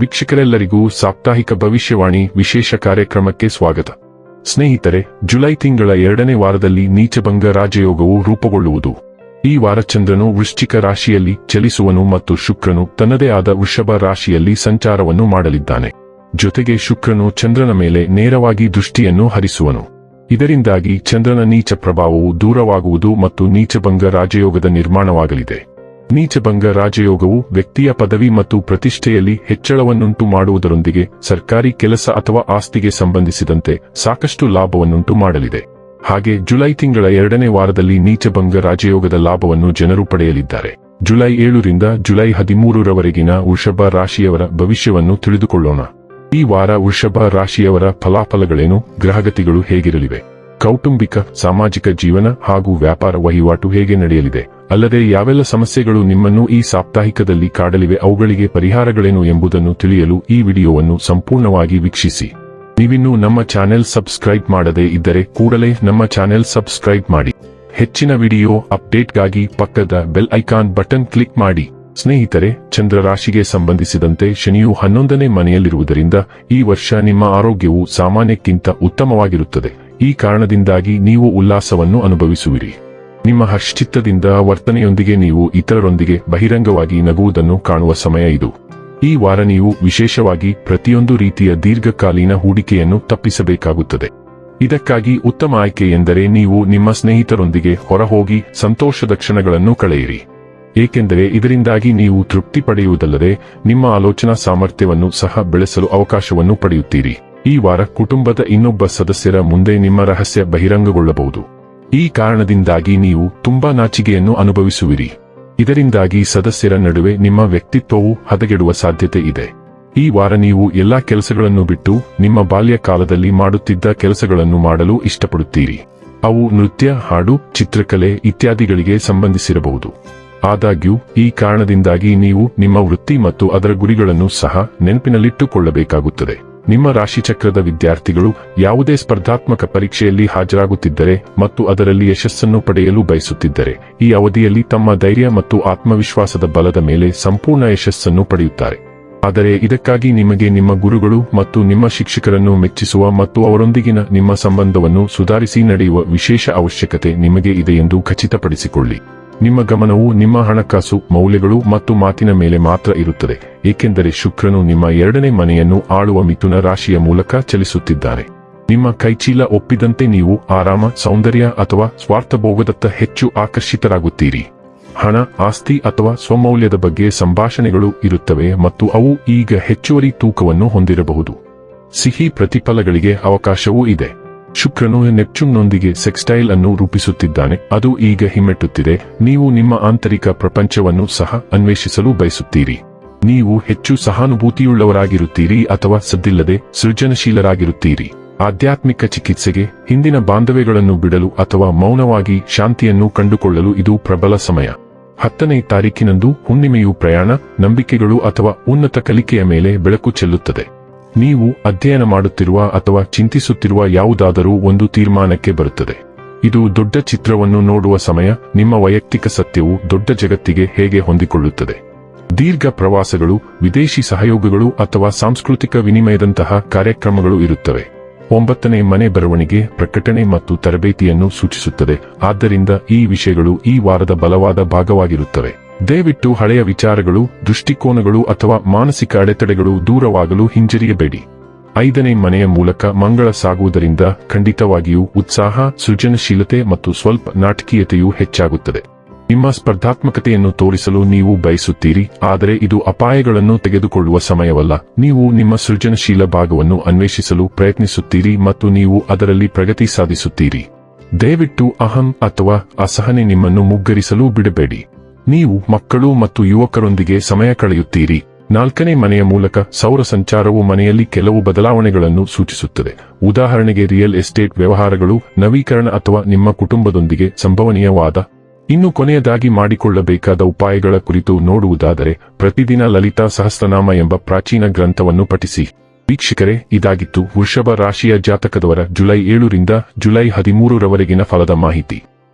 ವೀಕ್ಷಕರೆಲ್ಲರಿಗೂ ಸಾಪ್ತಾಹಿಕ ಭವಿಷ್ಯವಾಣಿ ವಿಶೇಷ ಕಾರ್ಯಕ್ರಮಕ್ಕೆ ಸ್ವಾಗತ. ಸ್ನೇಹಿತರೆ, ಜುಲೈ ತಿಂಗಳ ಎರಡನೇ ವಾರದಲ್ಲಿ ನೀಚಭಂಗ ರಾಜಯೋಗವು ರೂಪುಗೊಳ್ಳುವುದು. ಈ ವಾರ ಚಂದ್ರನು ವೃಶ್ಚಿಕ ರಾಶಿಯಲ್ಲಿ ಚಲಿಸುವನು ಮತ್ತು ಶುಕ್ರನು ತನ್ನದೇ ಆದ ವೃಷಭ ರಾಶಿಯಲ್ಲಿ ಸಂಚಾರವನ್ನು ಮಾಡಲಿದ್ದಾನೆ. ಜೊತೆಗೆ ಶುಕ್ರನು ಚಂದ್ರನ ಮೇಲೆ ನೇರವಾಗಿ ದೃಷ್ಟಿಯನ್ನು ಹರಿಸುವನು. ಇದರಿಂದಾಗಿ ಚಂದ್ರನ ನೀಚ ಪ್ರಭಾವವು ದೂರವಾಗುವುದು ಮತ್ತು ನೀಚಭಂಗ ರಾಜಯೋಗದ ನಿರ್ಮಾಣವಾಗಲಿದೆ. ನೀಚಭಂಗ ರಾಜಯೋಗವು ವ್ಯಕ್ತಿಯ ಪದವಿ ಮತ್ತು ಪ್ರತಿಷ್ಠೆಯಲ್ಲಿ ಹೆಚ್ಚಳವನ್ನುಂಟು ಮಾಡುವುದರೊಂದಿಗೆ ಸರ್ಕಾರಿ ಕೆಲಸ ಅಥವಾ ಆಸ್ತಿಗೆ ಸಂಬಂಧಿಸಿದಂತೆ ಸಾಕಷ್ಟು ಲಾಭವನ್ನುಂಟು ಮಾಡಲಿದೆ. ಹಾಗೆ ಜುಲೈ ತಿಂಗಳ ಎರಡನೇ ವಾರದಲ್ಲಿ ನೀಚಭಂಗ ರಾಜಯೋಗದ ಲಾಭವನ್ನು ಜನರು ಪಡೆಯಲಿದ್ದಾರೆ. ಜುಲೈ ಏಳರಿಂದ ಜುಲೈ ಹದಿಮೂರರವರೆಗಿನ ವೃಷಭ ರಾಶಿಯವರ ಭವಿಷ್ಯವನ್ನು ತಿಳಿದುಕೊಳ್ಳೋಣ. ಈ ವಾರ ವೃಷಭ ರಾಶಿಯವರ ಫಲಾಫಲಗಳೇನು, ಗ್ರಹಗತಿಗಳು ಹೇಗಿರಲಿವೆ? ಕೌಟುಂಬಿಕ, ಸಾಮಾಜಿಕ ಜೀವನ ಹಾಗೂ ವ್ಯಾಪಾರ ವಹಿವಾಟು ಹೇಗೆ ನಡೆಯಲಿದೆ? ಅಲ್ಲದೆ ಯಾವೆಲ್ಲ ಸಮಸ್ಯೆಗಳು ನಿಮ್ಮನ್ನು ಈ ಸಾಪ್ತಾಹಿಕದಲ್ಲಿ ಕಾಡಲಿವೆ, ಅವುಗಳಿಗೆ ಪರಿಹಾರಗಳೇನು ಎಂಬುದನ್ನು ತಿಳಿಯಲು ಈ ವಿಡಿಯೋವನ್ನು ಸಂಪೂರ್ಣವಾಗಿ ವೀಕ್ಷಿಸಿ. ನೀವಿನ್ನೂ ನಮ್ಮ ಚಾನೆಲ್ ಸಬ್ಸ್ಕ್ರೈಬ್ ಮಾಡದೇ ಇದ್ದರೆ ಕೂಡಲೇ ನಮ್ಮ ಚಾನೆಲ್ ಸಬ್ಸ್ಕ್ರೈಬ್ ಮಾಡಿ. ಹೆಚ್ಚಿನ ವಿಡಿಯೋ ಅಪ್ಡೇಟ್ಗಾಗಿ ಪಕ್ಕದ ಬೆಲ್ ಐಕಾನ್ ಬಟನ್ ಕ್ಲಿಕ್ ಮಾಡಿ. ಸ್ನೇಹಿತರೆ, ಚಂದ್ರರಾಶಿಗೆ ಸಂಬಂಧಿಸಿದಂತೆ ಶನಿಯು ಹನ್ನೊಂದನೇ ಮನೆಯಲ್ಲಿರುವುದರಿಂದ ಈ ವರ್ಷ ನಿಮ್ಮ ಆರೋಗ್ಯವು ಸಾಮಾನ್ಯಕ್ಕಿಂತ ಉತ್ತಮವಾಗಿರುತ್ತದೆ. ಈ ಕಾರಣದಿಂದಾಗಿ ನೀವು ಉಲ್ಲಾಸವನ್ನು ಅನುಭವಿಸುವಿರಿ. ನಿಮ್ಮ ಹರ್ಷಚಿತ್ತದಿಂದ ವರ್ತನೆಯೊಂದಿಗೆ ನೀವು ಇತರರೊಂದಿಗೆ ಬಹಿರಂಗವಾಗಿ ನಗುವುದನ್ನು ಕಾಣುವ ಸಮಯ ಇದು. ಈ ವಾರ ನೀವು ವಿಶೇಷವಾಗಿ ಪ್ರತಿಯೊಂದು ರೀತಿಯ ದೀರ್ಘಕಾಲೀನ ಹೂಡಿಕೆಯನ್ನು ತಪ್ಪಿಸಬೇಕಾಗುತ್ತದೆ. ಇದಕ್ಕಾಗಿ ಉತ್ತಮ ಆಯ್ಕೆ ಎಂದರೆ ನೀವು ನಿಮ್ಮ ಸ್ನೇಹಿತರೊಂದಿಗೆ ಹೊರಹೋಗಿ ಸಂತೋಷದ ಕ್ಷಣಗಳನ್ನು ಕಳೆಯಿರಿ. ಏಕೆಂದರೆ ಇದರಿಂದಾಗಿ ನೀವು ತೃಪ್ತಿ ಪಡೆಯುವುದಲ್ಲದೆ ನಿಮ್ಮ ಆಲೋಚನಾ ಸಾಮರ್ಥ್ಯವನ್ನು ಸಹ ಬೆಳೆಸಲು ಅವಕಾಶವನ್ನು ಪಡೆಯುತ್ತೀರಿ. ಈ ವಾರ ಕುಟುಂಬದ ಇನ್ನೊಬ್ಬ ಸದಸ್ಯರ ಮುಂದೆ ನಿಮ್ಮ ರಹಸ್ಯ ಬಹಿರಂಗಗೊಳ್ಳಬಹುದು. ಈ ಕಾರಣದಿಂದಾಗಿ ನೀವು ತುಂಬಾ ನಾಚಿಕೆಯನ್ನು ಅನುಭವಿಸುವಿರಿ. ಇದರಿಂದಾಗಿ ಸದಸ್ಯರ ನಡುವೆ ನಿಮ್ಮ ವ್ಯಕ್ತಿತ್ವವು ಹದಗೆಡುವ ಸಾಧ್ಯತೆ ಇದೆ. ಈ ವಾರ ನೀವು ಎಲ್ಲಾ ಕೆಲಸಗಳನ್ನು ಬಿಟ್ಟು ನಿಮ್ಮ ಬಾಲ್ಯ ಕಾಲದಲ್ಲಿ ಮಾಡುತ್ತಿದ್ದ ಕೆಲಸಗಳನ್ನು ಮಾಡಲು ಇಷ್ಟಪಡುತ್ತೀರಿ. ಅವು ನೃತ್ಯ, ಹಾಡು, ಚಿತ್ರಕಲೆ ಇತ್ಯಾದಿಗಳಿಗೆ ಸಂಬಂಧಿಸಿರಬಹುದು. ಆದಾಗ್ಯೂ, ಈ ಕಾರಣದಿಂದಾಗಿ ನೀವು ನಿಮ್ಮ ವೃತ್ತಿ ಮತ್ತು ಅದರ ಗುರಿಗಳನ್ನು ಸಹ ನೆನಪಿನಲ್ಲಿಟ್ಟುಕೊಳ್ಳಬೇಕಾಗುತ್ತದೆ. ನಿಮ್ಮ ರಾಶಿಚಕ್ರದ ವಿದ್ಯಾರ್ಥಿಗಳು ಯಾವುದೇ ಸ್ಪರ್ಧಾತ್ಮಕ ಪರೀಕ್ಷೆಯಲ್ಲಿ ಹಾಜರಾಗುತ್ತಿದ್ದರೆ ಮತ್ತು ಅದರಲ್ಲಿ ಯಶಸ್ಸನ್ನು ಪಡೆಯಲು ಬಯಸುತ್ತಿದ್ದರೆ, ಈ ಅವಧಿಯಲ್ಲಿ ತಮ್ಮ ಧೈರ್ಯ ಮತ್ತು ಆತ್ಮವಿಶ್ವಾಸದ ಬಲದ ಮೇಲೆ ಸಂಪೂರ್ಣ ಯಶಸ್ಸನ್ನು ಪಡೆಯುತ್ತಾರೆ. ಆದರೆ ಇದಕ್ಕಾಗಿ ನಿಮಗೆ ನಿಮ್ಮ ಗುರುಗಳು ಮತ್ತು ನಿಮ್ಮ ಶಿಕ್ಷಕರನ್ನು ಮೆಚ್ಚಿಸುವ ಮತ್ತು ಅವರೊಂದಿಗಿನ ನಿಮ್ಮ ಸಂಬಂಧವನ್ನು ಸುಧಾರಿಸಿ ನಡೆಯುವ ವಿಶೇಷ ಅವಶ್ಯಕತೆ ನಿಮಗೆ ಇದೆ ಎಂದು ಖಚಿತಪಡಿಸಿಕೊಳ್ಳಿ. ನಿಮ್ಮ ಗಮನವು ನಿಮ್ಮ ಹಣಕಾಸು, ಮೌಲ್ಯಗಳು ಮತ್ತು ಮಾತಿನ ಮೇಲೆ ಮಾತ್ರ ಇರುತ್ತದೆ, ಏಕೆಂದರೆ ಶುಕ್ರನು ನಿಮ್ಮ ಎರಡನೇ ಮನೆಯನ್ನು ಆಳುವ ಮಿಥುನ ರಾಶಿಯ ಮೂಲಕ ಚಲಿಸುತ್ತಿದ್ದಾರೆ ನಿಮ್ಮ ಕೈಚೀಲ ಒಪ್ಪಿದಂತೆ ನೀವು ಆರಾಮ, ಸೌಂದರ್ಯ ಅಥವಾ ಸ್ವಾರ್ಥಭೋಗದತ್ತ ಹೆಚ್ಚು ಆಕರ್ಷಿತರಾಗುತ್ತೀರಿ. ಹಣ, ಆಸ್ತಿ ಅಥವಾ ಸ್ವಮೌಲ್ಯದ ಬಗ್ಗೆ ಸಂಭಾಷಣೆಗಳು ಇರುತ್ತವೆ ಮತ್ತು ಅವು ಈಗ ಹೆಚ್ಚುವರಿ ತೂಕವನ್ನು ಹೊಂದಿರಬಹುದು. ಸಿಹಿ ಪ್ರತಿಫಲಗಳಿಗೆ ಅವಕಾಶವೂ ಇದೆ. ಶುಕ್ರನು ನೆಪ್ಚೂನ್ನೊಂದಿಗೆ ಸೆಕ್ಸ್ಟೈಲ್ ಅನ್ನು ರೂಪಿಸುತ್ತಿದ್ದಾನೆ. ಅದು ಈಗ ಹಿಮ್ಮೆಟ್ಟುತ್ತಿದೆ. ನೀವು ನಿಮ್ಮ ಆಂತರಿಕ ಪ್ರಪಂಚವನ್ನು ಸಹ ಅನ್ವೇಷಿಸಲು ಬಯಸುತ್ತೀರಿ. ನೀವು ಹೆಚ್ಚು ಸಹಾನುಭೂತಿಯುಳ್ಳವರಾಗಿರುತ್ತೀರಿ ಅಥವಾ ಸದ್ದಿಲ್ಲದೆ ಸೃಜನಶೀಲರಾಗಿರುತ್ತೀರಿ. ಆಧ್ಯಾತ್ಮಿಕ ಚಿಕಿತ್ಸೆಗೆ ಹಿಂದಿನ ಬಾಂಧವ್ಯಗಳನ್ನು ಬಿಡಲು ಅಥವಾ ಮೌನವಾಗಿ ಶಾಂತಿಯನ್ನು ಕಂಡುಕೊಳ್ಳಲು ಇದು ಪ್ರಬಲ ಸಮಯ. ಹತ್ತನೇ ತಾರೀಕಿನಂದು ಹುಣ್ಣಿಮೆಯು ಪ್ರಯಾಣ, ನಂಬಿಕೆಗಳು ಅಥವಾ ಉನ್ನತ ಕಲಿಕೆಯ ಮೇಲೆ ಬೆಳಕು ಚೆಲ್ಲುತ್ತದೆ. ನೀವು ಅಧ್ಯಯನ ಮಾಡುತ್ತಿರುವ ಅಥವಾ ಚಿಂತಿಸುತ್ತಿರುವ ಯಾವುದಾದರೂ ಒಂದು ತೀರ್ಮಾನಕ್ಕೆ ಬರುತ್ತದೆ. ಇದು ದೊಡ್ಡ ಚಿತ್ರವನ್ನು ನೋಡುವ ಸಮಯ, ನಿಮ್ಮ ವೈಯಕ್ತಿಕ ಸತ್ಯವು ದೊಡ್ಡ ಜಗತ್ತಿಗೆ ಹೇಗೆ ಹೊಂದಿಕೊಳ್ಳುತ್ತದೆ. ದೀರ್ಘ ಪ್ರವಾಸಗಳು, ವಿದೇಶಿ ಸಹಯೋಗಗಳು ಅಥವಾ ಸಾಂಸ್ಕೃತಿಕ ವಿನಿಮಯದಂತಹ ಕಾರ್ಯಕ್ರಮಗಳು ಇರುತ್ತವೆ. ಒಂಬತ್ತನೇ ಮನೆ ಬರವಣಿಗೆ, ಪ್ರಕಟಣೆ ಮತ್ತು ತರಬೇತಿಯನ್ನು ಸೂಚಿಸುತ್ತದೆ. ಆದ್ದರಿಂದ ಈ ವಿಷಯಗಳು ಈ ವಾರದ ಬಲವಾದ ಭಾಗವಾಗಿರುತ್ತವೆ. ದಯವಿಟ್ಟು ಹಳೆಯ ವಿಚಾರಗಳು, ದೃಷ್ಟಿಕೋನಗಳು ಅಥವಾ ಮಾನಸಿಕ ಅಡೆತಡೆಗಳು ದೂರವಾಗಲು ಹಿಂಜರಿಯಬೇಡಿ. ಐದನೇ ಮನೆಯ ಮೂಲಕ ಮಂಗಳ ಸಾಗುವುದರಿಂದ ಖಂಡಿತವಾಗಿಯೂ ಉತ್ಸಾಹ, ಸೃಜನಶೀಲತೆ ಮತ್ತು ಸ್ವಲ್ಪ ನಾಟಕೀಯತೆಯೂ ಹೆಚ್ಚಾಗುತ್ತದೆ. ನಿಮ್ಮ ಸ್ಪರ್ಧಾತ್ಮಕತೆಯನ್ನು ತೋರಿಸಲು ನೀವು ಬಯಸುತ್ತೀರಿ, ಆದರೆ ಇದು ಅಪಾಯಗಳನ್ನು ತೆಗೆದುಕೊಳ್ಳುವ ಸಮಯವಲ್ಲ. ನೀವು ನಿಮ್ಮ ಸೃಜನಶೀಲ ಭಾಗವನ್ನು ಅನ್ವೇಷಿಸಲು ಪ್ರಯತ್ನಿಸುತ್ತೀರಿ ಮತ್ತು ನೀವು ಅದರಲ್ಲಿ ಪ್ರಗತಿ ಸಾಧಿಸುತ್ತೀರಿ. ದಯವಿಟ್ಟು ಅಹಂ ಅಥವಾ ಅಸಹನೆ ನಿಮ್ಮನ್ನು ಮುಗ್ಗರಿಸಲು ಬಿಡಬೇಡಿ. ನೀವು ಮಕ್ಕಳು ಮತ್ತು ಯುವಕರೊಂದಿಗೆ ಸಮಯ ಕಳೆಯುತ್ತೀರಿ. ನಾಲ್ಕನೇ ಮನೆಯ ಮೂಲಕ ಸೌರ ಸಂಚಾರವು ಮನೆಯಲ್ಲಿ ಕೆಲವು ಬದಲಾವಣೆಗಳನ್ನು ಸೂಚಿಸುತ್ತದೆ. ಉದಾಹರಣೆಗೆ ರಿಯಲ್ ಎಸ್ಟೇಟ್ ವ್ಯವಹಾರಗಳು, ನವೀಕರಣ ಅಥವಾ ನಿಮ್ಮ ಕುಟುಂಬದೊಂದಿಗೆ ಸಂಭವನೀಯವಾದ, ಇನ್ನು ಕೊನೆಯದಾಗಿ ಮಾಡಿಕೊಳ್ಳಬೇಕಾದ ಉಪಾಯಗಳ ಕುರಿತು ನೋಡುವುದಾದರೆ, ಪ್ರತಿದಿನ ಲಲಿತಾ ಸಹಸ್ರನಾಮ ಎಂಬ ಪ್ರಾಚೀನ ಗ್ರಂಥವನ್ನು ಪಠಿಸಿ. ವೀಕ್ಷಕರೇ, ಇದಾಗಿತ್ತು ವೃಷಭ ರಾಶಿಯ ಜಾತಕದವರ ಜುಲೈ ಏಳರಿಂದ ಜುಲೈ ಹದಿಮೂರರವರೆಗಿನ ಫಲದ ಮಾಹಿತಿ.